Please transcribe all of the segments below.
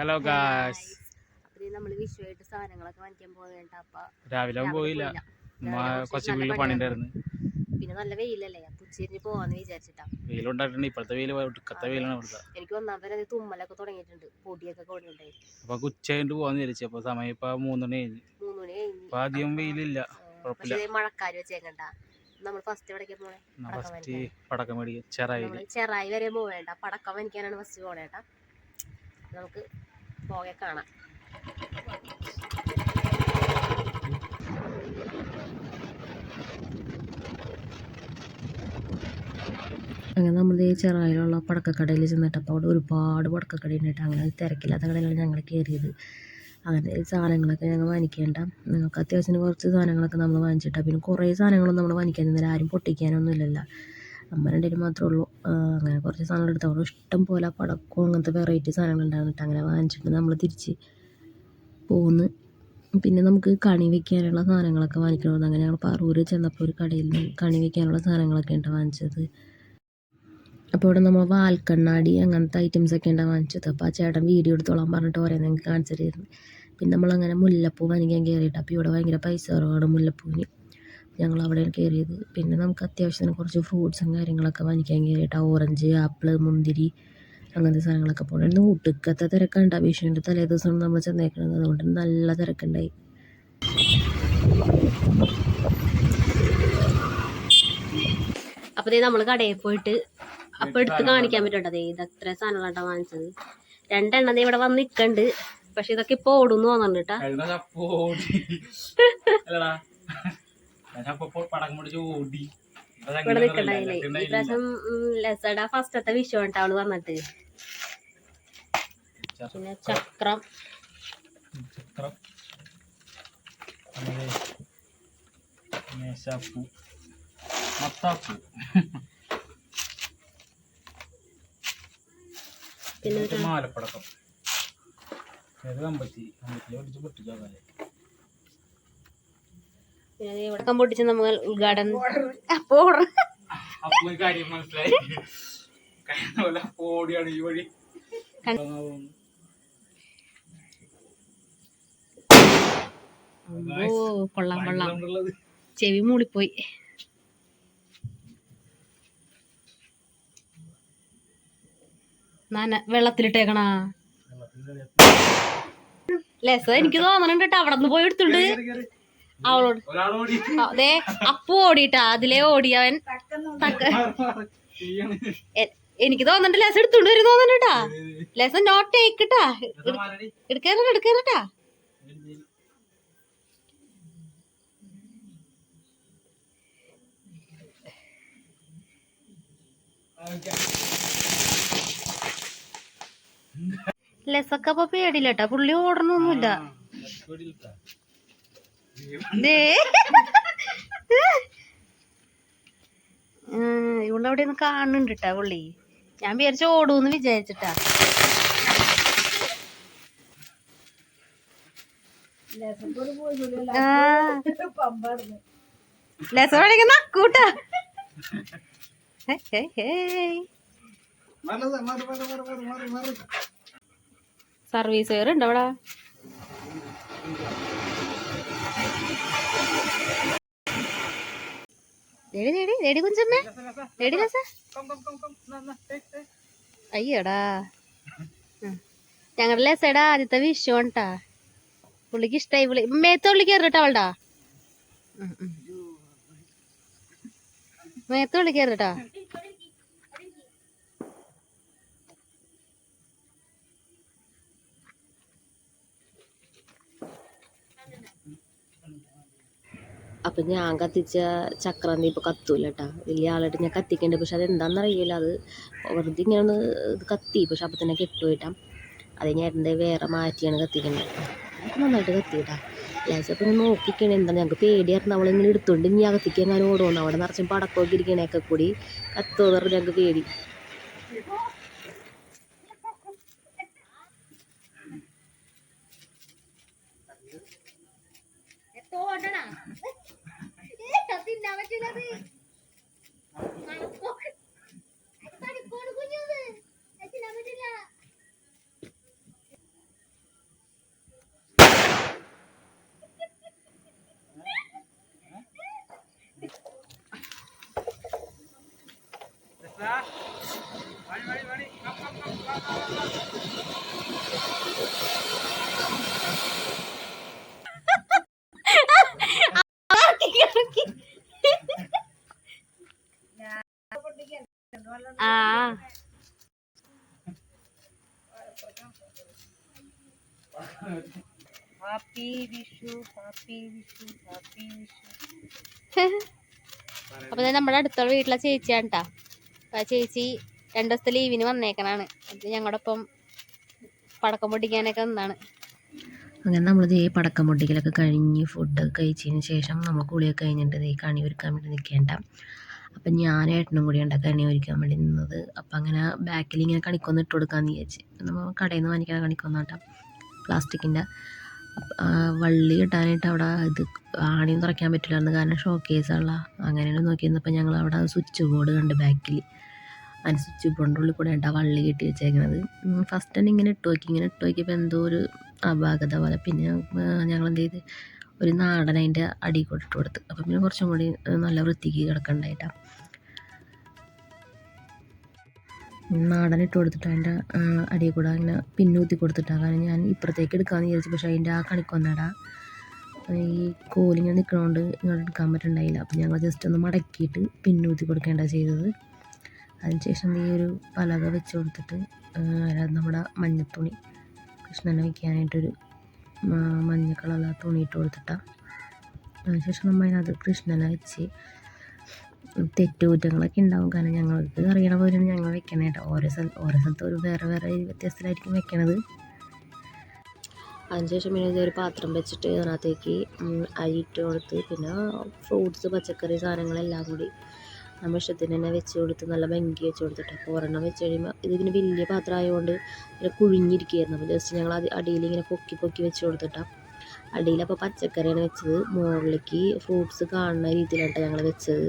Hello guys നമ്മൾ വിഷുവായിട്ട് സാധനങ്ങളൊക്കെ വാങ്ങിക്കാൻ പോവേണ്ട അപ്പൊ രാവിലെ പോയില്ല. കൊച്ചു വീട് കുറച്ച് വീട്ടിൽ പണി പിന്നെ നല്ല വെയിലല്ലേ? അപ്പൊ ഉച്ചരിഞ്ഞ് പോവാന്ന് വിചാരിച്ചിട്ടാ. വെയിലുണ്ടായിട്ടുണ്ട്. ഇപ്പോഴത്തെ വെയിൽ ഒടുക്കത്തെ വെയിലാണ് ഇവിടുത്തെ. എനിക്ക് ഒന്നാമത്തെ അത് തുമ്മലൊക്കെ തുടങ്ങിയിട്ടുണ്ട്. പൊടിയൊക്കെ കൊണ്ടുണ്ടായി അപ്പൊ ഉച്ച കഴിഞ്ഞിട്ട് പോവാന്ന് വിചാരിച്ചു. അപ്പൊ സമയം ഇപ്പൊ മൂന്ന് മണി കഴിഞ്ഞു. മൂന്ന് മണി അപ്പൊ അധികം വെയിലില്ല. കുഴപ്പമില്ല. മഴക്കാര് വെച്ചേക്കണ്ട. നമ്മൾ ഫസ്റ്റ് എവിടേക്കാ പോണേ? പടക്കം മേടിക്കാൻ. ചെറായി. ചെറായി വരെ പോവേണ്ട. പടക്കം മേടിക്കാനാണ് ഫസ്റ്റ് പോണേട്ടാ. നമുക്ക് പോകെ കാണാം. അങ്ങനെ നമ്മൾ ഈ ചെറായിലുള്ള പടക്കക്കടയിൽ ചെന്നിട്ട് അപ്പോൾ അവിടെ ഒരുപാട് പടക്കക്കട ഉണ്ടായിട്ട് അങ്ങനെ തിരക്കില്ലാത്ത കടയിലാണ് ഞങ്ങൾ കയറിയത്. അങ്ങനെ സാധനങ്ങളൊക്കെ ഞങ്ങൾ വാങ്ങിക്കേണ്ട. നിങ്ങൾക്ക് അത്യാവശ്യത്തിന് കുറച്ച് സാധനങ്ങളൊക്കെ നമ്മൾ വാങ്ങിച്ചിട്ടാണ് പിന്നെ കുറേ സാധനങ്ങളൊന്നും നമ്മൾ വാങ്ങിക്കാൻ നിന്നില്ല ആരും പൊട്ടിക്കാനൊന്നും ഇല്ലല്ലോ. അമ്മ രണ്ടുപേരും മാത്രമേ ഉള്ളൂ അങ്ങനെ കുറച്ച് സാധനങ്ങൾ എടുത്തു അവിടെ ഇഷ്ടം പോലെ പടക്കവും അങ്ങനത്തെ വെറൈറ്റി സാധനങ്ങൾ ഉണ്ടായിരുന്നിട്ട് അങ്ങനെ വാങ്ങിച്ചിട്ട് നമ്മൾ തിരിച്ച് പോന്ന്. പിന്നെ നമുക്ക് കണി വെക്കാനുള്ള സാധനങ്ങളൊക്കെ വാങ്ങിക്കണമെന്ന് അങ്ങനെ ഞങ്ങൾ പറൂര് ചെന്നപ്പോൾ ഒരു കടയിൽ നിന്ന് കണി വെക്കാനുള്ള സാധനങ്ങളൊക്കെ ഉണ്ട് വാങ്ങിച്ചത്. അപ്പോൾ ഇവിടെ നമ്മൾ വാൽക്കണ്ണാടി അങ്ങനത്തെ ഐറ്റംസ് ഒക്കെ ഉണ്ടാവും വാങ്ങിച്ചത്. അപ്പോൾ ആ ചേട്ടൻ വീഡിയോ എടുത്തോളാൻ പറഞ്ഞിട്ട് ഓരോ ഞങ്ങൾക്ക് കാണിച്ചു തരുന്നു പിന്നെ നമ്മളങ്ങനെ മുല്ലപ്പൂ വാങ്ങിക്കാൻ കയറിയിട്ട് അപ്പോൾ ഇവിടെ ഭയങ്കര പൈസ കുറവാണ് മുല്ലപ്പൂവിന്. ഞങ്ങൾ അവിടെയാണ് കയറിയത്. പിന്നെ നമുക്ക് അത്യാവശ്യത്തിന് കുറച്ച് ഫ്രൂട്ട്സും കാര്യങ്ങളൊക്കെ വാങ്ങിക്കാൻ കയറിയിട്ട് ഓറഞ്ച് ആപ്പിൾ മുന്തിരി അങ്ങനത്തെ സാധനങ്ങളൊക്കെ പോകണമായിരുന്നു ഊട്ടിക്കത്തെ ഒടുക്കത്തെ തിരക്കുണ്ട് വിഷുവിന്റെ തലേ ദിവസം നമ്മൾ ചെന്നേക്കുന്നത് അതുകൊണ്ട് നല്ല തിരക്കുണ്ടായി. അപ്പോൾ നമ്മൾ കടയിൽ പോയിട്ട് അപ്പോൾ എടുത്ത് കാണിക്കാൻ പറ്റണ്ടത് ഇത് അത്ര സാധനങ്ങളാട്ടാ വാങ്ങിച്ചത്? രണ്ടെണ്ണം ദേ ഇവിടെ വന്ന് നിക്കണ്ട്. പക്ഷെ ഇതൊക്കെ ഇപ്പൊ ഓടുന്നു തോന്നുന്നുണ്ട് കേട്ടാ. ഇവിടെ നിക്കണ്ടായില്ലേ? ഈ പ്രാവശ്യം ലെസഡ ഫസ്റ്റത്തെ വിഷു അവൾ വന്നിട്ട്. പിന്നെ ചക്രം. ചക്രം. മേശാപ്പൂ. മത്താപ്പൂ. പിന്നെ മാലപ്പടക്കം. അമ്പത്തി അമ്പത്തി കമ്പത്തി പൊട്ടിച്ച് പൊട്ടിച്ചാൽ പിന്നെ ഇവിടെ പൊട്ടിച്ച് നമ്മൾ ഉദ്ഘാടനം അപ്പൊ അപ്പൊ ഒരു കാര്യം മനസ്സിലായി. ഓടിയാണ് ഈ വഴി. ഓ കൊള്ളാം കൊള്ളാം. ചെവി മൂളിപ്പോയി. നന വെള്ളത്തിലിട്ടേക്കണാ. ലെസ എനിക്ക് തോന്നണുണ്ട് കേട്ടോ. അവിടെ നിന്ന് പോയി എടുത്തുണ്ട്. അവളോട്. അതെ അപ്പു ഓടിട്ടാ അതിലേ ഓടി അവൻ എനിക്ക് തോന്നണ്ട ലെസ് എടുത്തോണ്ട് വരും തോന്നണ്ടാ ലെസ് നോട്ട് ടേക്കിട്ടാ എടുക്കാനല്ല എടുക്കാനട്ടാ ലെസൊക്കെ അപ്പൊ പേടിയില്ലട്ടാ പുള്ളി ഓടണമൊന്നുമില്ല ദേ. ഉം, ഇവളവിടെ നിന്ന് കാണുന്നുണ്ട് കേട്ടാ പുള്ളി. ഞാൻ വിചാരിച്ച ഓടൂന്ന് വിചാരിച്ചിട്ടാ. ആ. ലെസ വേണമെങ്കിൽ നക്കൂട്ടാ ഹേ, ഹേ, ഹേ. സർവീസ് കയർ ഉണ്ട് അവിടെ? ദേടി ദേടി ദേടി കുഞ്ചമ്മേ. ദേടി രസ അയ്യടാ. ഞങ്ങളുടെ ലെസടാ ആദ്യത്തെ വിഷു ഉണ്ടാ പുള്ളിക്ക് ഇഷ്ടായി പുള്ളി. മേത്ത് പുള്ളി കയറിട്ടാ അവളുടാ. മേത്ത് പുള്ളി കയറിട്ടാ അപ്പം ഞാൻ കത്തിച്ച ചക്രം ഇപ്പം കത്തൂല കേട്ടോ വലിയ ആളായിട്ട് ഞാൻ കത്തിക്കണ്ട്. പക്ഷെ അതെന്താണെന്നറിയില്ല അത് വെറുതെ ഇങ്ങനെ ഒന്ന് ഇത് കത്തി. പക്ഷെ അപ്പം തന്നെ കെട്ടുപോയിട്ടാ അത് ഞാൻ എന്റെ വേറെ മാറ്റിയാണ് കത്തിക്കേണ്ടത്. നന്നായിട്ട് കത്തിയിട്ടാ ലേശം പിന്നെ നോക്കിക്കണേ. എന്താ ഞങ്ങൾക്ക് പേടിയായിരുന്നു. അവളിങ്ങനെ എടുത്തുകൊണ്ട് ഇനി അകത്തിക്കാൻ ഞാൻ ഓടുന്നു അവിടെ നിറച്ചും പടക്കമൊക്കെ ഇരിക്കണേക്കെ കൂടി കത്തുമെന്ന് പറഞ്ഞ് ഞങ്ങൾക്ക് പേടി. Come, come, come, come, come, come. ആ happy Vishu happy Vishu happy Vishu അപ്പൊ നമ്മുടെ അടുത്തുള്ള വീട്ടിലെ ചേച്ചിയാണ് കേട്ടാ ആ ചേച്ചി രണ്ടു ദിവസത്തെ ലീവിന് വന്നേക്കണാണ്. അത് ഞങ്ങളുടെ ഒപ്പം പടക്കം പൊട്ടിക്കാനൊക്കെ വന്നാണ് അങ്ങനെ നമ്മൾ ഈ പടക്കം പൊട്ടിക്കലൊക്കെ കഴിഞ്ഞ് ഫുഡൊക്കെ കഴിച്ചതിന് ശേഷം നമ്മൾ കുളിയൊക്കെ കഴിഞ്ഞിട്ട് ഈ കണി ഒരുക്കാൻ വേണ്ടി നിൽക്കേണ്ട അപ്പം ഞാൻ ഏട്ടനും കൂടി ഉണ്ടാക്കാൻ എണ്ണ ഒരുക്കാൻ വേണ്ടി നിന്നത്. അപ്പം അങ്ങനെ ബാക്കിൽ ഇങ്ങനെ കണിക്കൊന്ന് ഇട്ട് കൊടുക്കാമെന്ന് വിചാരിച്ച്. നമ്മൾ കടയിൽ നിന്ന് വാങ്ങിക്കുന്ന കണിക്കൊന്ന കേട്ടോ പ്ലാസ്റ്റിക്കിന്റെ വള്ളി ഇട്ടാനായിട്ട് അവിടെ ഇത് ആണിയും തുറയ്ക്കാൻ പറ്റില്ലായിരുന്നു. കാരണം ഷോക്കേസുള്ള അങ്ങനെയാണ് നോക്കി നിന്നപ്പോൾ ഞങ്ങൾ അവിടെ സ്വിച്ച് ബോർഡ് കണ്ട് ബാക്കിൽ. അതിന് സ്വിച്ച് ബോർഡിന്റെ ഉള്ളിൽ കൂടെ ഉണ്ടാ വള്ളി കെട്ടി വെച്ചേക്കണത്. ഫസ്റ്റ് തന്നെ ഇങ്ങനെ ഇട്ട് നോക്കി. ഇങ്ങനെ ഇട്ട് നോക്കിയപ്പോൾ എന്തോ ഒരു അപാകത പോലെ. പിന്നെ ഞങ്ങൾ എന്ത് ചെയ്ത്? ഒരു നാടൻ അതിന്റെ അടി കൂടെ കൊടുത്ത്. അപ്പം പിന്നെ കുറച്ചും കൂടി നല്ല വൃത്തിക്ക് കിടക്കണ്ടായിട്ടാണ് നാടൻ ഇട്ട് കൊടുത്തിട്ട് അതിന്റെ അടി കൂടെ അങ്ങനെ പിന്നൂത്തി കൊടുത്തിട്ടാണ് കാരണം ഞാൻ ഇപ്പുറത്തേക്ക് എടുക്കാമെന്ന് വിചാരിച്ചു. പക്ഷേ അതിന്റെ ആ കണിക്കൊന്നട ഈ കോലിങ്ങനെ നിൽക്കണോണ്ട് ഇങ്ങോട്ട് എടുക്കാൻ പറ്റണ്ടായില്ല. അപ്പം ഞങ്ങൾ ജസ്റ്റ് ഒന്ന് മടക്കിയിട്ട് പിന്നൂത്തി കൊടുക്കേണ്ട ചെയ്തത്. അതിനുശേഷം ഈ ഒരു പലക വെച്ച് കൊടുത്തിട്ട് നമ്മുടെ മഞ്ഞത്തുണി കൃഷ്ണനെ വയ്ക്കാനായിട്ടൊരു മഞ്ഞ കളറുള്ള തുണി ഇട്ട് കൊടുത്തിട്ടാണ് അതിനുശേഷം നമ്മൾ അതിനകത്ത് കൃഷ്ണനെ വെച്ച് തെറ്റുകുറ്റങ്ങളൊക്കെ ഉണ്ടാവും. കാരണം ഞങ്ങൾക്ക് അറിയണ പോലെയാണ് ഞങ്ങൾ വെക്കണേ കേട്ടോ. ഓരോ സ്ഥലത്ത് ഓരോ സ്ഥലത്ത് ഒരു വേറെ വേറെ വ്യത്യസ്തമായിരിക്കും വെക്കണത്. അതിനുശേഷം പിന്നെ ഇതൊരു പാത്രം വെച്ചിട്ട് അതിനകത്തേക്ക് അരി ഇട്ട് കൊടുത്ത് പിന്നെ ഫ്രൂട്ട്സ് പച്ചക്കറി സാധനങ്ങളെല്ലാം കൂടി നമ്മൾ ഇഷ്ടത്തിന് തന്നെ വെച്ച് കൊടുത്ത് നല്ല ഭംഗി വെച്ച് കൊടുത്തിട്ട് അപ്പോൾ ഒരെണ്ണം വെച്ച് കഴിയുമ്പോൾ ഇതിങ്ങനെ വലിയ പാത്രം ആയതുകൊണ്ട് ഇങ്ങനെ കുഴിഞ്ഞിരിക്കുകയായിരുന്നു. അപ്പോൾ ജസ്റ്റ് ഞങ്ങൾ അത് അടിയിൽ ഇങ്ങനെ പൊക്കി പൊക്കി വെച്ച് കൊടുത്തിട്ടാണ് അടിയിൽ അപ്പോൾ പച്ചക്കറിയാണ് വെച്ചത്. മുകളിലേക്ക് ഫ്രൂട്ട്സ് കാണുന്ന രീതിയിലാണ് ഞങ്ങൾ വെച്ചത്.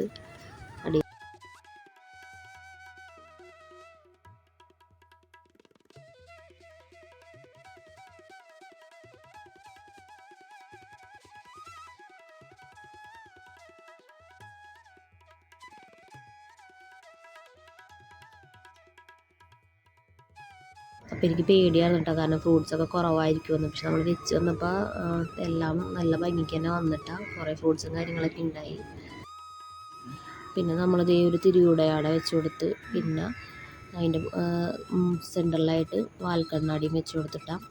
അപ്പോൾ എനിക്ക് പേടിയാണ് കേട്ടോ. കാരണം ഫ്രൂട്ട്സൊക്കെ കുറവായിരിക്കുമെന്ന്. പക്ഷെ നമ്മൾ വെച്ച് വന്നപ്പോൾ എല്ലാം നല്ല ഭംഗിക്ക് തന്നെ വന്നിട്ടാണ് കുറേ ഫ്രൂട്ട്സും കാര്യങ്ങളൊക്കെ ഉണ്ടായി പിന്നെ നമ്മളത് ഒരു തിരിയുടയാട വെച്ച് കൊടുത്ത് പിന്നെ അതിന്റെ സെന്ററിലായിട്ട് വാൽക്കണ്ണാടിയും വെച്ച് കൊടുത്തിട്ടാണ്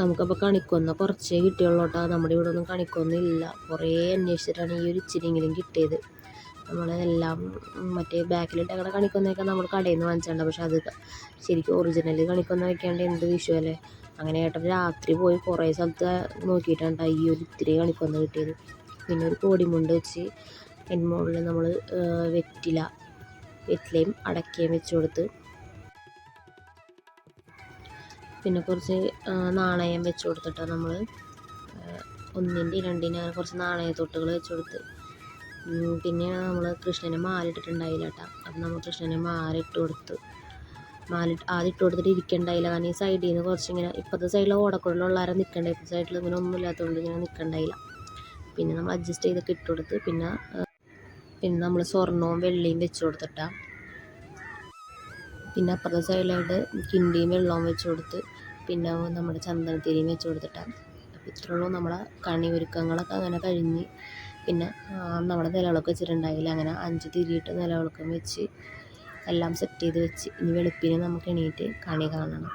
നമുക്കപ്പോൾ കണിക്കൊന്ന കുറച്ചേ കിട്ടിയുള്ളൂ കേട്ടോ നമ്മുടെ ഇവിടെ ഒന്നും കണിക്കൊന്നില്ല. കുറേ അന്വേഷിച്ചിട്ടാണ് ഈ ഒരു ഇച്ചിരിയെങ്കിലും കിട്ടിയത്. നമ്മളെല്ലാം മറ്റേ ബാക്കിലിട്ടങ്ങനെ കണിക്കൊന്നയൊക്കെ നമ്മൾ കടയിൽ നിന്ന് വാങ്ങിച്ചതാണ് പക്ഷെ അത് ശരിക്കും ഒറിജിനൽ കണിക്കൊന്ന വയ്ക്കാണ്ട് എന്ത് വിഷു അല്ലേ അങ്ങനെ ഏട്ടൻ രാത്രി പോയി കുറേ സ്ഥലത്ത് നോക്കിയിട്ടാണ് ഈ ഒരു ഇത്തിരി കണിക്കൊന്ന കിട്ടിയത്. പിന്നെ ഒരു കോടിമുണ്ട് വെച്ച് അതിന് മുകളിൽ നമ്മൾ വെറ്റില വെറ്റിലയും അടക്കയും വെച്ച് കൊടുത്ത് പിന്നെ കുറച്ച് നാണയം വെച്ച് കൊടുത്തിട്ടാണ് നമ്മൾ ഒന്നിന്റെ രണ്ടിന്റെ അങ്ങനെ കുറച്ച് നാണയത്തൊട്ടുകൾ വെച്ച് കൊടുത്ത് പിന്നെ നമ്മൾ കൃഷ്ണനെ മാലിട്ടിട്ടുണ്ടായില്ല കേട്ടോ അപ്പം നമ്മൾ കൃഷ്ണനെ മാലിട്ട് കൊടുത്തു. മാലിട്ട് ആദ്യം ഇട്ട് കൊടുത്തിട്ട് ഇരിക്കണ്ടായില്ല. കാരണം ഈ സൈഡിൽ നിന്ന് കുറച്ചിങ്ങനെ ഇപ്പോഴത്തെ സൈഡിൽ ഓടക്കുഴലുള്ളവരെ നിൽക്കണ്ട ഇപ്പോഴത്തെ സൈഡിൽ ഇങ്ങനെ ഒന്നും ഇല്ലാത്തതുകൊണ്ട് ഇങ്ങനെ നിൽക്കണ്ടായില്ല പിന്നെ നമ്മൾ അഡ്ജസ്റ്റ് ചെയ്തൊക്കെ ഇട്ട് കൊടുത്ത്. പിന്നെ പിന്നെ നമ്മൾ സ്വർണവും വെള്ളിയും വെച്ച് കൊടുത്തിട്ടാണ് പിന്നെ അപ്പുറത്തെ സൈഡിലായിട്ട് കിണ്ടിയും വെള്ളവും വെച്ച് കൊടുത്ത്. പിന്നെ നമ്മുടെ ചന്ദനത്തിരിയും വെച്ച് കൊടുത്തിട്ടാണ് അപ്പോൾ ഇത്രയുള്ളൂ നമ്മളെ കണി ഒരുക്കങ്ങളൊക്കെ അങ്ങനെ കഴിഞ്ഞ്. പിന്നെ നമ്മുടെ നിലവിളക്ക് വെച്ചിട്ടുണ്ടായില്ല. അങ്ങനെ അഞ്ച് തിരിയിട്ട് നിലവിളക്കും വെച്ച് എല്ലാം സെറ്റ് ചെയ്ത് വെച്ച് ഇനി വെളുപ്പിന് നമുക്ക് എണീറ്റ് കണി കാണണം.